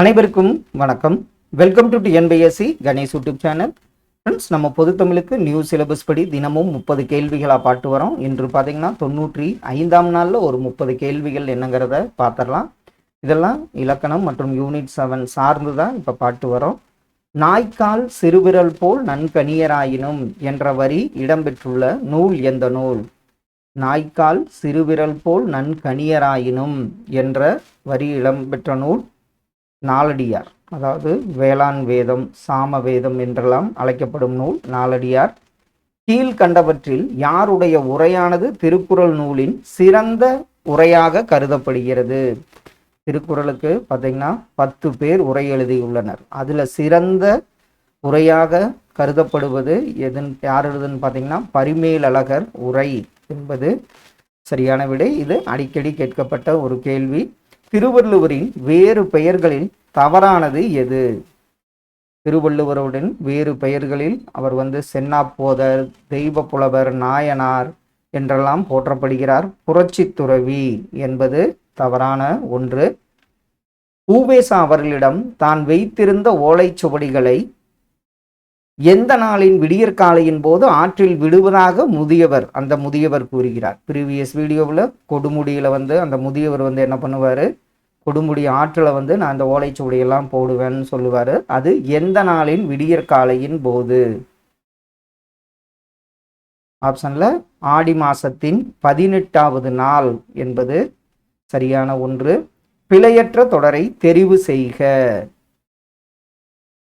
அனைவருக்கும் வணக்கம். Welcome to TNPSC Ganesh YouTube channel friends நம்ம பொதுத்தமிழுக்கு நியூ சிலபஸ் படி தினமும் முப்பது கேள்விகளாக பாட்டு வரோம். இன்று பார்த்தீங்கன்னா தொண்ணூற்றி ஐந்தாம் நாளில் ஒரு முப்பது கேள்விகள் என்னங்கிறத பார்த்துடலாம் இதெல்லாம் இலக்கணம் மற்றும் யூனிட் செவன் சார்ந்து தான் இப்போ பாட்டு வரோம். நாய்க்கால் சிறுவிரல் போல் நன்கனியராயினும் என்ற வரி இடம்பெற்றுள்ள நூல் எந்த நூல்? நாய்க்கால் சிறுவிரல் போல் நன்கனியராயினும் என்ற வரி இடம்பெற்ற நூல் நாலடியார் அதாவது வேளாண் வேதம் சாம வேதம் என்றெல்லாம் அழைக்கப்படும் நூல் நாலடியார் கீழ்கண்டவற்றில் யாருடைய உரையானது திருக்குறள் நூலின் சிறந்த உரையாக கருதப்படுகிறது? திருக்குறளுக்கு பார்த்தீங்கன்னா பத்து பேர் உரை எழுதியுள்ளனர். அதில் சிறந்த உரையாக கருதப்படுவது எதுன்னு யார் எழுதுன்னு பார்த்தீங்கன்னா பரிமேலழகர் உரை என்பது சரியான விடை. இது அடிக்கடி கேட்கப்பட்ட ஒரு கேள்வி. திருவள்ளுவரின் வேறு பெயர்களில் தவறானது எது? திருவள்ளுவருடன் வேறு பெயர்களில் அவர் வந்து சென்னாப்போதர் தெய்வ புலவர் நாயனார் என்றெல்லாம் போற்றப்படுகிறார். புரட்சி துறவி என்பது தவறான ஒன்று. பூவேசா அவர்களிடம் தான் வைத்திருந்த ஓலைச்சுவடிகளை எந்த நாளின் விடியற்காலையின் போது ஆற்றில் விடுவதாக முதியவர் அந்த முதியவர் கூறுகிறார். ப்ரீவியஸ் வீடியோவில் கொடுமுடியில் வந்து அந்த முதியவர் வந்து என்ன பண்ணுவார்? கொடுமுடி ஆற்றில் வந்து நான் அந்த ஓலைச்சுவடியெல்லாம் போடுவேன்னு சொல்லுவார். அது எந்த நாளின் விடியற்காலையின் போது? ஆப்ஷனில் ஆடி மாதத்தின் பதினெட்டாவது நாள் என்பது சரியான ஒன்று. பிழையற்ற தொடரை தெரிவு செய்க.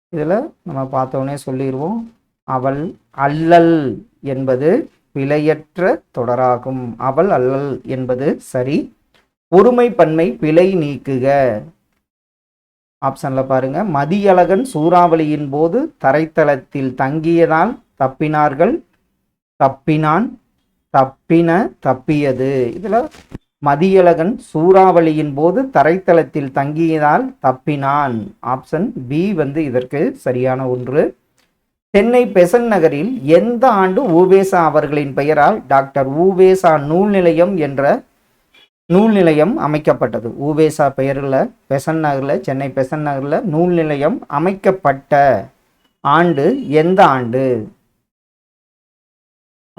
இதில் நம்ம பார்த்தோன்னே சொல்லிடுவோம் அவள் அல்லல் என்பது பிழையற்ற தொடராகும். அவள் அல்லல் என்பது சரி. பொறுமை பன்மை பிழை நீக்குக. ஆப்ஷன்ல பாருங்க. மதியழகன் சூறாவளியின் போது தரைத்தளத்தில் தங்கியதால் தப்பினார்கள். தப்பினான் தப்பின தப்பியது. இதுல மதியழகன் சூறாவளியின் போது தரைத்தளத்தில் தங்கியதால் தப்பினான். ஆப்ஷன் பி வந்து இதற்கு சரியான ஒன்று. சென்னை பெசன் நகரில் எந்த ஆண்டு ஊவேசா அவர்களின் பெயரால் டாக்டர் ஊவேசா நூல் நிலையம் என்ற நூல் நிலையம் அமைக்கப்பட்டது. ஊவேசா பெயரில் பெசன் நகரில் சென்னை பெசன் நகரில் நூல் நிலையம் அமைக்கப்பட்ட ஆண்டு எந்த ஆண்டு?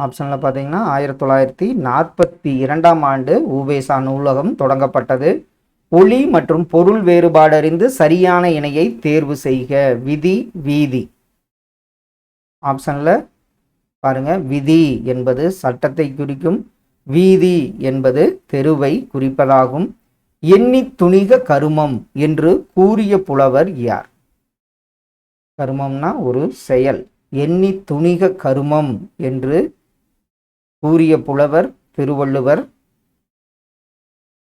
ஆப்ஷனில் பார்த்தீங்கன்னா ஆயிரத்தி தொள்ளாயிரத்தி நாற்பத்தி இரண்டாம் ஆண்டு ஊவேசா நூலகம் தொடங்கப்பட்டது. ஒளி மற்றும் பொருள் வேறுபாடு அறிந்து சரியான இணையை தேர்வு செய்க. விதி வீதி. ஆப்ஷனில் பாருங்க விதி என்பது சட்டத்தை குறிக்கும் வீதி என்பது தெருவை குறிப்பதாகும். எண்ணி துணிக கருமம் என்று கூறிய புலவர் யார்? கருமம்னா ஒரு செயல். எண்ணி துணிக கருமம் என்று கூறிய புலவர் திருவள்ளுவர்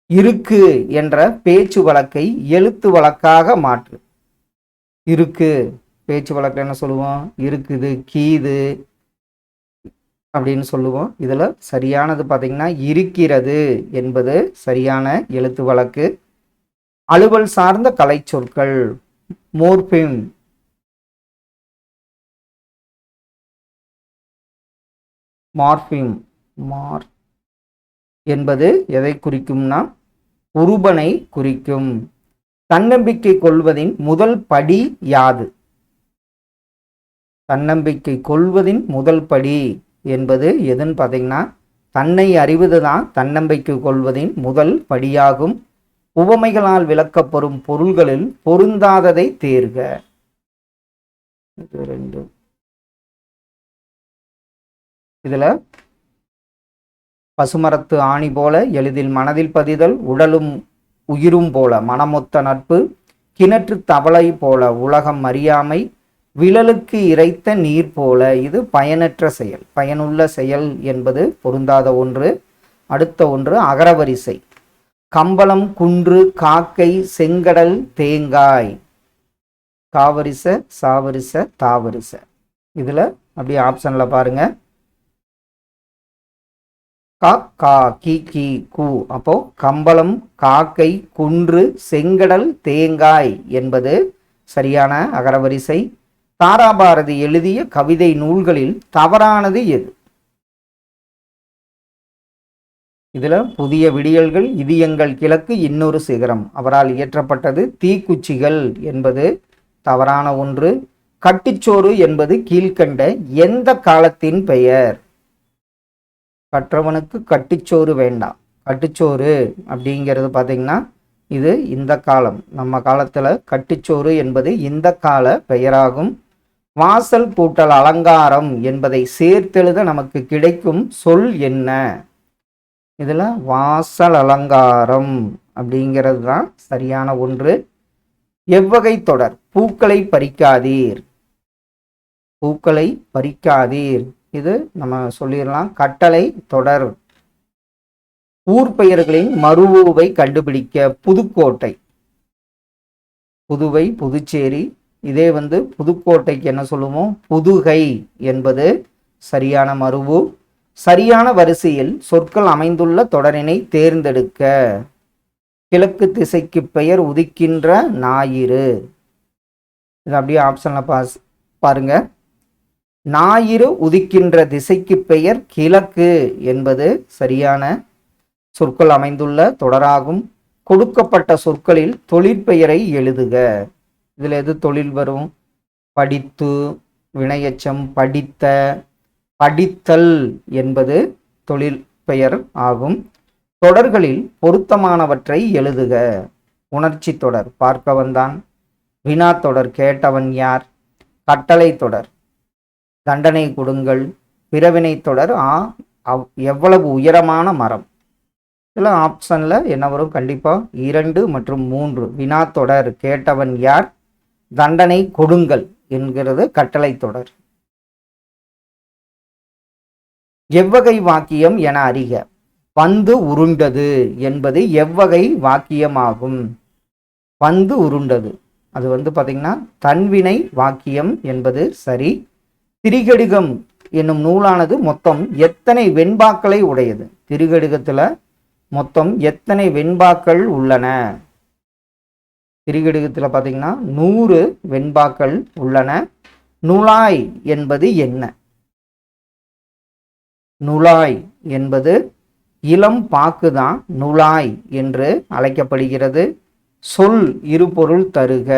இருக்கு என்ற பேச்சு வழக்கை எழுத்து வழக்காக மாற்று. இருக்கு பேச்சு வழக்கில் என்ன சொல்லுவோம்? இருக்குது கீது அப்படின்னு சொல்லுவோம். இதில் சரியானது பார்த்தீங்கன்னா இருக்கிறது என்பது சரியான எழுத்து வழக்கு. அலுவல் சார்ந்த கலை சொற்கள் மோர்பிம் மார்பிம் மார் என்பது எதை குறிக்கும்னா உருபனை குறிக்கும். தன்னம்பிக்கை கொள்வதின் முதல் படி யாது? தன்னம்பிக்கை கொள்வதின் முதல் படி என்பது எதுன்னு பார்த்தீங்கன்னா தன்னை அறிவது தான் தன்னம்பிக்கை கொள்வதின் முதல் படியாகும். உவமைகளால் விளக்கப்படும் பொருள்களில் பொருந்தாததை தேர்க. ரெண்டு பசுமரத்து ஆணி போல எளிதில் மனதில் பதிதல் உடலும் உயிரும் போல மனமொத்த நட்பு கிணற்று தவளை போல உலகம் அறியாமை விழலுக்கு இறைத்த நீர் போல இது பயனற்ற செயல். பயனுள்ள செயல் என்பது பொருந்தாத ஒன்று அடுத்த ஒன்று அகரவரிசை. கம்பளம் குன்று காக்கை செங்கடல் தேங்காய். காவரிச சாவரிச தாவரிச. இதில் அப்படியே ஆப்ஷனில் பாருங்க. கா கா கி கி கு. அப்போ கம்பளம் காக்கை குன்று செங்கடல் தேங்காய் என்பது சரியான அகரவரிசை. தாராபாரதி எழுதிய கவிதை நூல்களில் தவறானது எது? இதில் புதிய விடியல்கள் இது எங்கள் கிழக்கு இன்னொரு சிகரம். அவரால் இயற்றப்பட்டது தீக்குச்சிகள் என்பது தவறான ஒன்று. கட்டிச்சோறு என்பது கீழ்கண்ட எந்த காலத்தின் பெயர்? கற்றவனுக்கு கட்டிச்சோறு வேண்டாம். கட்டுச்சோறு அப்படிங்கிறது பார்த்தீங்கன்னா இது இந்த காலம். நம்ம காலத்தில் கட்டுச்சோறு என்பது இந்த கால பெயராகும். வாசல் கூட்டல் அலங்காரம் என்பதை சேர்த்தெழுத நமக்கு கிடைக்கும் சொல் என்ன? இதில் வாசல் அலங்காரம் அப்படிங்கிறது தான் சரியான ஒன்று. எவ்வகை தொடர்? பூக்களை பறிக்காதீர். பூக்களை பறிக்காதீர். இது நம்ம சொல்லிடலாம். கட்டளை தொடர். ஊர் பெயர்களின் மறுவுவை கண்டுபிடிக்க புதுக்கோட்டை. புதுவை புதுச்சேரி இதே வந்து புதுக்கோட்டைக்கு என்ன சொல்லுவோம் புதுகை என்பது சரியான மருவு சரியான வரிசையில் சொற்கள் அமைந்துள்ள தொடரினை தேர்ந்தெடுக்க. கிழக்கு திசைக்கு பெயர் உதிக்கின்ற ஞாயிறு. இது அப்படியே ஆப்ஷனில் பாஸ் பாருங்க. ஞாயிறு உதிக்கின்ற திசைக்கு பெயர் கிழக்கு என்பது சரியான சொற்கள் அமைந்துள்ள தொடராகும். கொடுக்கப்பட்ட சொற்களில் தொழிற்பெயரை எழுதுக. இதில் எது தொழில் வரும்? படித்து வினையச்சம் படித்த படித்தல் என்பது தொழில் பெயர் ஆகும். தொடர்களில் பொருத்தமானவற்றை எழுதுக. உணர்ச்சி தொடர் பார்க்கவன்தான் வினா தொடர் கேட்டவன் யார்? கட்டளை தொடர் தண்டனை கொடுங்கள். பிறவினை தொடர் ஆ அவ்- எவ்வளவு உயரமான மரம்? இதில் ஆப்ஷனில் என்ன வரும்? கண்டிப்பாக இரண்டு மற்றும் மூன்று. வினா தொடர் கேட்டவன் யார்? தண்டனை கொடுங்கள் என்கிறது கட்டளை தொடர். எவ்வகை வாக்கியம் என அறிக. பந்து உருண்டது என்பது எவ்வகை வாக்கியமாகும். பந்து உருண்டது. அது வந்து பார்த்திங்கன்னா தன்வினை வாக்கியம் என்பது சரி. திரிகடிகம் என்னும் நூலானது மொத்தம் எத்தனை வெண்பாக்களை உடையது? திரிகடுகத்தில் மொத்தம் எத்தனை வெண்பாக்கள் உள்ளன? திரிகடுகத்தில் பார்த்தீங்கன்னா நூறு வெண்பாக்கள் உள்ளன. நுழாய் என்பது என்ன? நுழாய் என்பது இளம் பாக்கு தான் நுழாய் என்று அழைக்கப்படுகிறது. சொல் இருபொருள் தருக.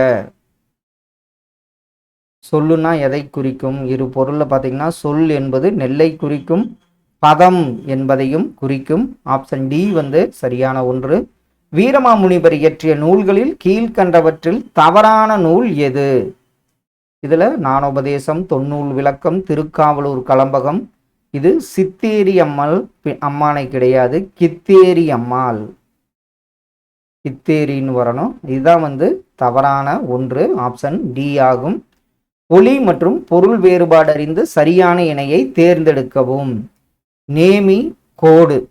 சொல்லுனா எதை குறிக்கும்? இரு பொருளில் பார்த்தீங்கன்னா சொல் என்பது நெல்லை குறிக்கும் பதம் என்பதையும் குறிக்கும். ஆப்ஷன் டி வந்து சரியான ஒன்று. வீரமாமுனிவர் இயற்றிய நூல்களில் கீழ்கண்டவற்றில் தவறான நூல் எது? இதில் ஞானோபதேசம் தொன்னூல் விளக்கம் திருக்காவலூர் கலம்பகம். இது சித்தேரி அம்மாள் பி- அம்மானை கிடையாது கித்தேரி அம்மாள். கித்தேரின்னு வரணும். இதுதான் வந்து தவறான ஒன்று ஆப்ஷன் டி ஆகும். ஒளி மற்றும் பொருள் வேறுபாடு அறிந்து சரியான இணையை தேர்ந்தெடுக்கவும். நேமி கோடு.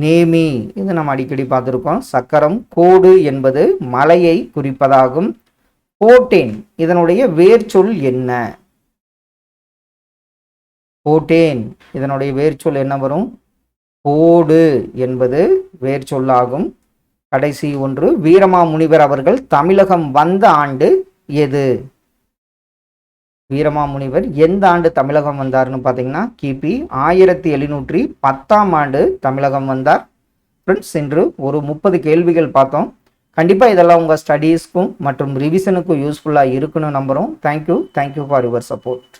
நேமி இது நம்ம அடிக்கடி பார்த்துருக்கோம். சக்கரம் கோடு என்பது மலையை குறிப்பதாகும். போட்டேன் இதனுடைய வேர்ச்சொல் என்ன? போட்டேன் இதனுடைய வேர்ச்சொல் என்ன வரும்? போடு என்பது வேர்ச்சொல்லாகும். கடைசி ஒன்று வீரமாமுனிவர் அவர்கள் தமிழகம் வந்த ஆண்டு எது? வீரமாமுனிவர் எந்த ஆண்டு தமிழகம் வந்தார்னு பார்த்தீங்கன்னா கிபி ஆயிரத்தி எழுநூற்றி பத்தாம் ஆண்டு தமிழகம் வந்தார். ஃப்ரெண்ட்ஸ் இன்று ஒரு முப்பது கேள்விகள் பார்த்தோம். கண்டிப்பாக இதெல்லாம் உங்கள் ஸ்டடீஸ்க்கும் மற்றும் ரிவிஷனுக்கும் யூஸ்ஃபுல்லாக இருக்குன்னு நம்புகிறோம் thank you thank you for your support